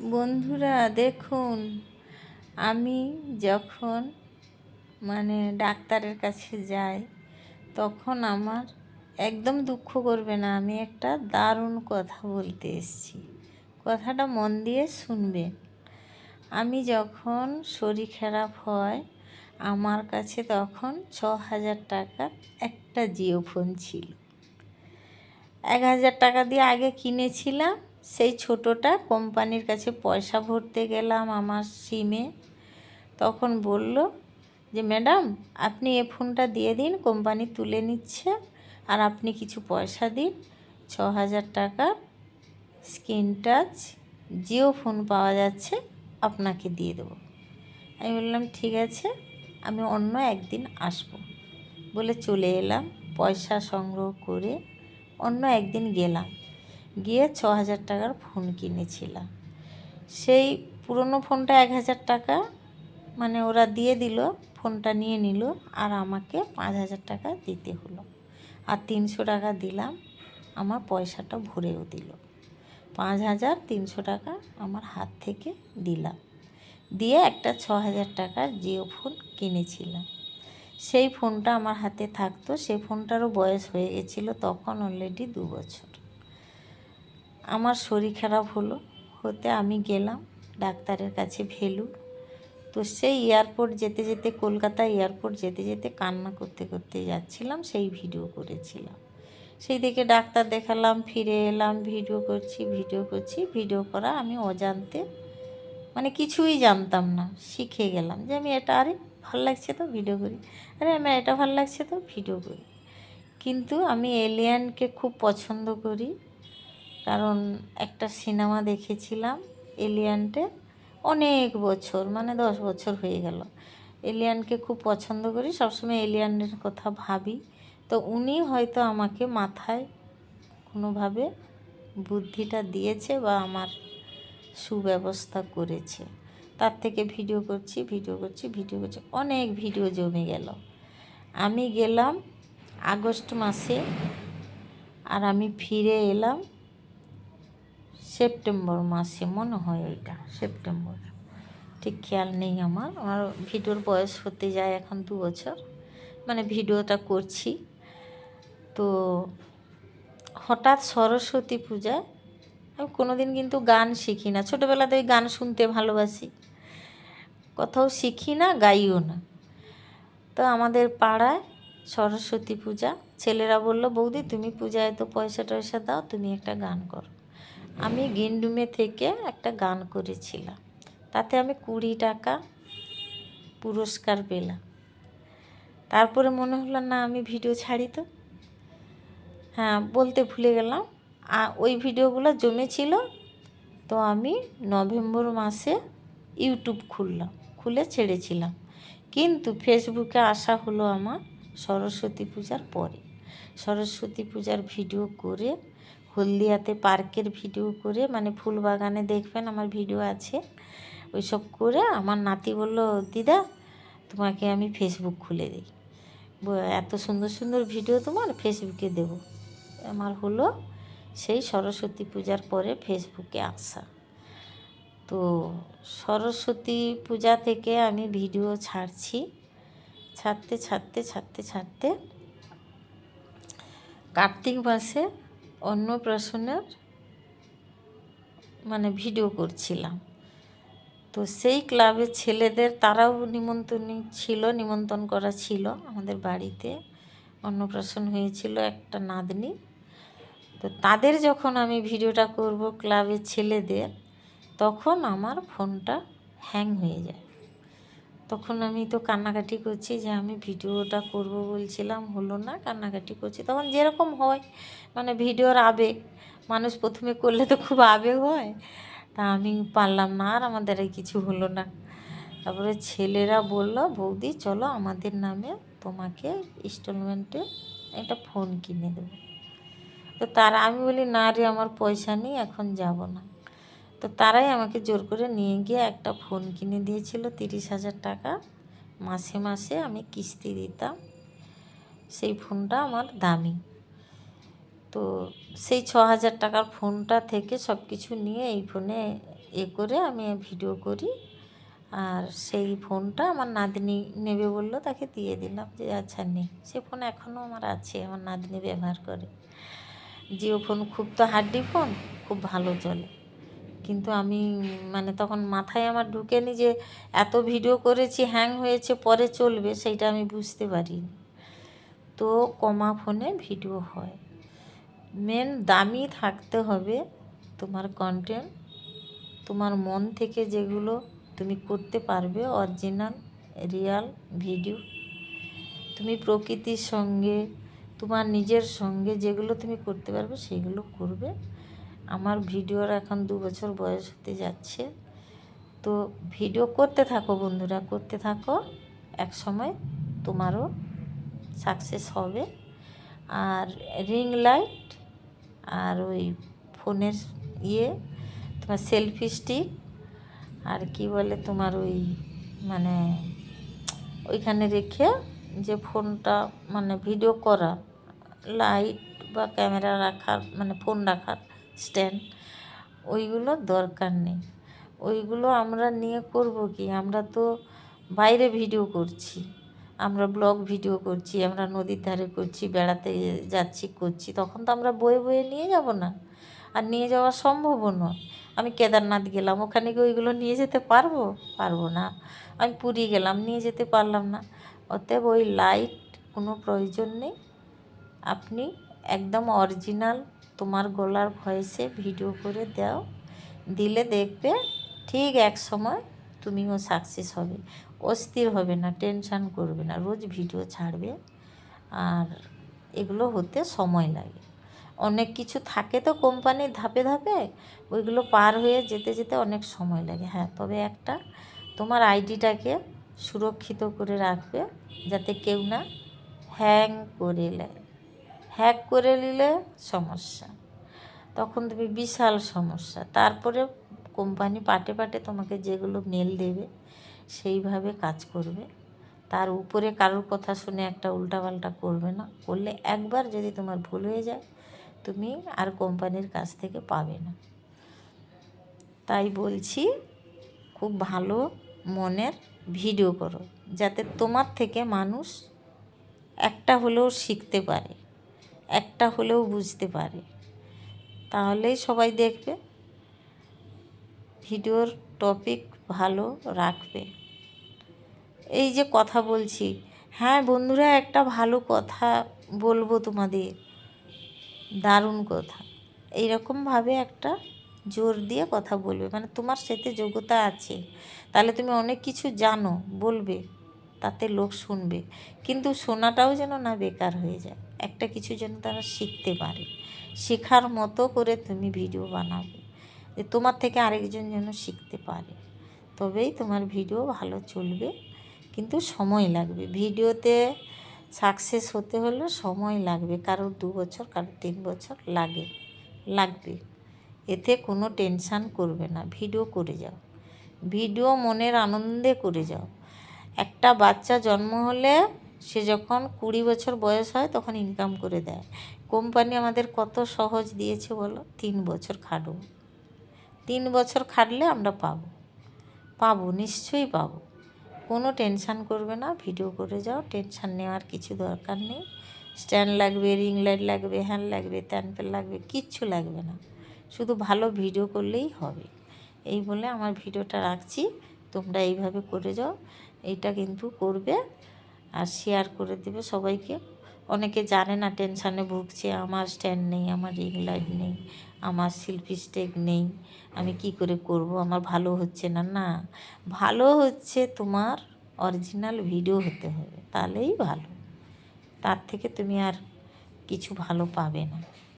বন্ধুরা, দেখুন, আমি যখন মানে ডাক্তারের কাছে যাই, তখন আমার একদম দুঃখ করবে না। আমি একটা দারুণ কথা বলতে এসেছি। কথাটা মন দিয়ে শুনবে আমি যখন শরীর খারাপ হয়, আমার কাছে তখন ছ হাজার টাকার একটা জিও ফোন ছিল। এক হাজার টাকা দিয়ে আগে কিনেছিলাম সেই ছোটোটা কোম্পানির কাছে পয়সা ভরতে গেলাম আমার সিমে তখন বলল যে, ম্যাডাম, আপনি এ ফোনটা দিয়ে দিন, কোম্পানি তুলে নিচ্ছে আর আপনি কিছু পয়সা দিন। ছ হাজার টাকা স্ক্রিন টাচ, জিও ফোন পাওয়া যাচ্ছে, আপনাকে দিয়ে দেবো। আমি বললাম, ঠিক আছে, আমি অন্য একদিন আসব। বলে চলে এলাম, পয়সা সংগ্রহ করে অন্য একদিন গেলাম। গিয়ে ছ হাজার টাকার ফোন কিনেছিলাম। সেই পুরনো ফোনটা এক হাজার টাকা মানে ওরা দিয়ে দিল ফোনটা নিয়ে নিল, আর আমাকে পাঁচ হাজার টাকা দিতে হলো। আর তিনশো টাকা দিলাম, আমার পয়সাটা ভরেও দিল। পাঁচ হাজার তিনশো টাকা আমার হাত থেকে দিলাম। দিয়ে একটা ছ হাজার টাকার জিও ফোন কিনেছিলাম। সেই ফোনটা আমার হাতে থাকতো সেই ফোনটারও বয়স হয়ে গেছিল তখন অলরেডি দু বছর। আমার শরীর খারাপ হলো, হতে আমি গেলাম ডাক্তারের কাছে ভেলু। তো সেই এয়ারপোর্ট যেতে যেতে, কলকাতা এয়ারপোর্ট যেতে যেতে কান্না করতে করতে যাচ্ছিলাম, সেই ভিডিও করেছিলাম। সেই দিকে ডাক্তার দেখালাম, ফিরে এলাম, ভিডিও করছি ভিডিও করছি, ভিডিও করা আমি অজান্তে মানে কিছুই জানতাম না, শিখে গেলাম যে আমি এটা, আরে ভালো লাগছে তো ভিডিও করি, আরে আমার এটা ভালো লাগছে তো ভিডিও করি। কিন্তু আমি এলিয়ানকে খুব পছন্দ করি কারণ একটা সিনেমা দেখেছিলাম এলিয়ানটে অনেক বছর মানে দশ বছর হয়ে গেল। এলিয়ানকে খুব পছন্দ করি, সবসময় এলিয়ানের কথা ভাবি। তো উনি হয়তো আমাকে মাথায় কোনোভাবে বুদ্ধিটা দিয়েছে বা আমার সুব্যবস্থা করেছে। তার থেকে ভিডিও করছি ভিডিও করছি ভিডিও করছি, অনেক ভিডিও জমে গেল। আমি গেলাম আগস্ট মাসে আর আমি ফিরে এলাম সেপ্টেম্বর মাসে, মনে হয় ওইটা সেপ্টেম্বর। ঠিক খেয়াল নেই আমার। আমার ভিডিওর বয়স হতে যায় এখন দু বছর। মানে ভিডিওটা করছি। তো হঠাৎ সরস্বতী পূজায় আমি কোনো দিন কিন্তু গান শিখি না। ছোটোবেলাতে ওই গান শুনতে ভালোবাসি। কোথাও শিখি না, গাইও না। তো আমাদের পাড়ায় সরস্বতী পূজা, ছেলেরা বলল, বৌদি, তুমি পূজায় তো পয়সা টয়সা দাও, তুমি একটা গান করো। আমি গিন্ডুমে থেকে একটা গান করেছিলাম। তাতে আমি কুড়ি টাকা পুরস্কার পেলাম। তারপরে মনে হলো, না, আমি ভিডিও ছাড়ি তো। হ্যাঁ বলতে ভুলে গেলাম। ওই ভিডিওগুলো জমেছিল। তো আমি নভেম্বর মাসে ইউটিউব খুললাম, খুলে ছেড়েছিলাম। কিন্তু ফেসবুকে আসা হলো আমার সরস্বতী পূজার পরে। সরস্বতী পূজার ভিডিও করে হলদিয়াতে পার্কের ভিডিও করে মানে ফুল বাগানে দেখবেন আমার ভিডিও আছে। ওইসব করে আমার নাতি বলল, দিদা, তোমাকে আমি ফেসবুক খুলে দিই। এত সুন্দর সুন্দর ভিডিও তোমার ফেসবুকে দেব। আমার হলো সেই সরস্বতী পূজার পরে ফেসবুকে আসা। তো সরস্বতী পূজা থেকে আমি ভিডিও ছাড়ছি। ছাড়তে ছাড়তে ছাড়তে ছাড়তে কার্তিক মাসে অন্নপ্রাশনের মানে ভিডিও করছিলাম। তো সেই ক্লাবের ছেলেদের, তারাও নিমন্ত্রণ ছিল, নিমন্ত্রণ করা ছিল আমাদের বাড়িতে। অন্নপ্রাশন হয়েছিল একটা নাতনি। তো তাদের যখন আমি ভিডিওটা করব ক্লাবের ছেলেদের, তখন আমার ফোনটা হ্যাং হয়ে যায়। তখন আমি তো কান্নাকাটি করছি যে আমি ভিডিওটা করব বলছিলাম, হলো না কান্নাকাটি করছি। তখন যেরকম হয় মানে ভিডিওর আবেগ, মানুষ প্রথমে করলে তো খুব আবেগ হয়, তা আমি পারলাম না আর আমাদের কিছু হলো না। তারপরে ছেলেরা বলল, বৌদি, চলো আমাদের নামে তোমাকে ইনস্টলমেন্টে একটা ফোন কিনে দেবো। তো তারা, আমি বলি, না রে, আমার পয়সা নেই, এখন যাব না। তো তারাই আমাকে জোর করে নিয়ে গিয়ে একটা ফোন কিনে দিয়েছিল তিরিশ হাজার টাকা। মাসে মাসে আমি কিস্তি দিতাম। সেই ফোনটা আমার দামি। তো সেই ছ হাজার টাকার ফোনটা থেকে সব কিছু নিয়ে এই ফোনে এ করে আমি ভিডিও করি। আর সেই ফোনটা আমার নাতনি নেবে বলল, তাকে দিয়ে দিলাম যে আচ্ছা নেই সে ফোন এখনও আমার আছে, আমার নাতনি ব্যবহার করে। জিও ফোন খুব তো হাড্ডি ফোন, খুব ভালো চলে। কিন্তু আমি মানে তখন মাথায় আমার ঢুকেনি যে এত ভিডিও করেছি হ্যাং হয়েছে, পরে চলবে, সেইটা আমি বুঝতে পারিনি। তো কমা ফোনে ভিডিও হয়। মেন দামি থাকতে হবে তোমার কন্টেন্ট তোমার মন থেকে যেগুলো তুমি করতে পারবে অরিজিনাল রিয়াল ভিডিও তুমি প্রকৃতির সঙ্গে, তোমার নিজের সঙ্গে যেগুলো তুমি করতে পারবে, সেগুলো করবে। আমার ভিডিওর এখন দু বছর বয়স হতে যাচ্ছে। তো ভিডিও করতে থাকো বন্ধুরা, করতে থাকো। এক সময় তোমারও সাকসেস হবে। আর রিং লাইট আর ওই ফোনের ইয়ে তোমার সেলফি স্টিক আর কি বলে তোমার ওই মানে ওইখানে রেখে যে ফোনটা মানে ভিডিও করা লাইট বা ক্যামেরা রাখার মানে ফোন রাখার স্ট্যান্ড ওইগুলো দরকার নেই। ওইগুলো আমরা নিয়ে করব কি? আমরা তো বাইরে ভিডিও করছি। আমরা ব্লগ ভিডিও করছি, আমরা নদীর ধারে করছি, বেড়াতে যাচ্ছি, করছি। তখন তো আমরা বয়ে বয়ে নিয়ে যাব না। আর নিয়ে যাওয়া সম্ভবও নয়। আমি কেদারনাথ গেলাম, ওখানে কি ওইগুলো নিয়ে যেতে পারব? পারব না। আমি পুরী গেলাম, নিয়ে যেতে পারলাম না। অতএব ওই লাইট কোনো প্রয়োজন নেই। আপনি একদম অরিজিনাল তোমার গলার ভয়েসে ভিডিও করে দাও। দিলে দেখবে ঠিক এক সময় তুমিও সাকসেস হবে। অস্থির হবে না টেনশান করবে না, রোজ ভিডিও ছাড়বে। আর এগুলো হতে সময় লাগে। অনেক কিছু থাকে তো কোম্পানির ধাপে ধাপে, ওইগুলো পার হয়ে যেতে যেতে অনেক সময় লাগে। হ্যাঁ তবে একটা তোমার আইডিটাকে সুরক্ষিত করে রাখবে যাতে কেউ না হ্যাং করে নেয় হ্যাক করে নিলে সমস্যা। তখন তুমি বিশাল সমস্যা। তারপরে কোম্পানি পাটে পাটে তোমাকে যেগুলো মেল দেবে, সেইভাবে কাজ করবে। তার উপরে কারোর কথা শুনে একটা উল্টাপাল্টা করবে না। করলে একবার যদি তোমার ভুল হয়ে যায়, তুমি আর কোম্পানির কাছ থেকে পাবে না। তাই বলছি, খুব ভালো মনের ভিডিও করো, যাতে তোমার থেকে মানুষ একটা হলেও শিখতে পারে। একটা হলেও বুঝতে পারে। তাহলেই সবাই দেখবে। ভিডিওর টপিক ভালো রাখবে। এই যে কথা বলছি হ্যাঁ বন্ধুরা, একটা ভালো কথা বলব তোমাদের। দারুণ কথা। এইরকমভাবে একটা জোর দিয়ে কথা বলবে। মানে তোমার সাথে যোগ্যতা আছে। তাহলে তুমি অনেক কিছু জানো, বলবে। তাতে লোক শুনবে। কিন্তু শোনাটাও যেন না বেকার হয়ে যায়। একটা কিছু যেন তারা শিখতে পারে। শেখার মতো করে তুমি ভিডিও বানাবে। যে তোমার থেকে আরেকজন যেন শিখতে পারে। তবেই তোমার ভিডিও ভালো চলবে। কিন্তু সময় লাগবে। ভিডিওতে সাকসেস হতে হলে সময় লাগবে। কারোর দু বছর কারোর তিন বছর লাগে। লাগবে। এতে কোনো টেনশান করবে না। ভিডিও করে যাও। ভিডিও মনের আনন্দে করে যাও। একটা বাচ্চা জন্ম হলে সে যখন কুড়ি বছর বয়স হয় তখন ইনকাম করে দেয়। কোম্পানি আমাদের কত সহজ দিয়েছে বলো? তিন বছর খাটবো তিন বছর খাটলে আমরা পাবো। পাবো, নিশ্চয়ই পাবো। কোনো টেনশান করবে না ভিডিও করে যাও টেনশান নেওয়ার কিছু দরকার নেই। স্ট্যান্ড লাগবে রিং লাইট লাগবে হ্যান্ড লাগবে ত্যান লাগবে, কিচ্ছু লাগবে না। শুধু ভালো ভিডিও করলেই হবে। এই বলে আমার ভিডিওটা রাখছি। তোমরা এইভাবে করে যাও। এইটা কিন্তু করবে আর শেয়ার করে দেবে সবাইকে। অনেকে জানে না টেনশানে ভুগছে, আমার স্ট্যান্ড নেই, আমার রিং লাইট নেই, আমার শিল্পী স্টেক নেই, আমি কি করে করব, আমার ভালো হচ্ছে না। না, ভালো হচ্ছে তোমার অরিজিনাল ভিডিও হতে হবে, তাহলেই ভালো। তার থেকে তুমি আর কিছু ভালো পাবে না।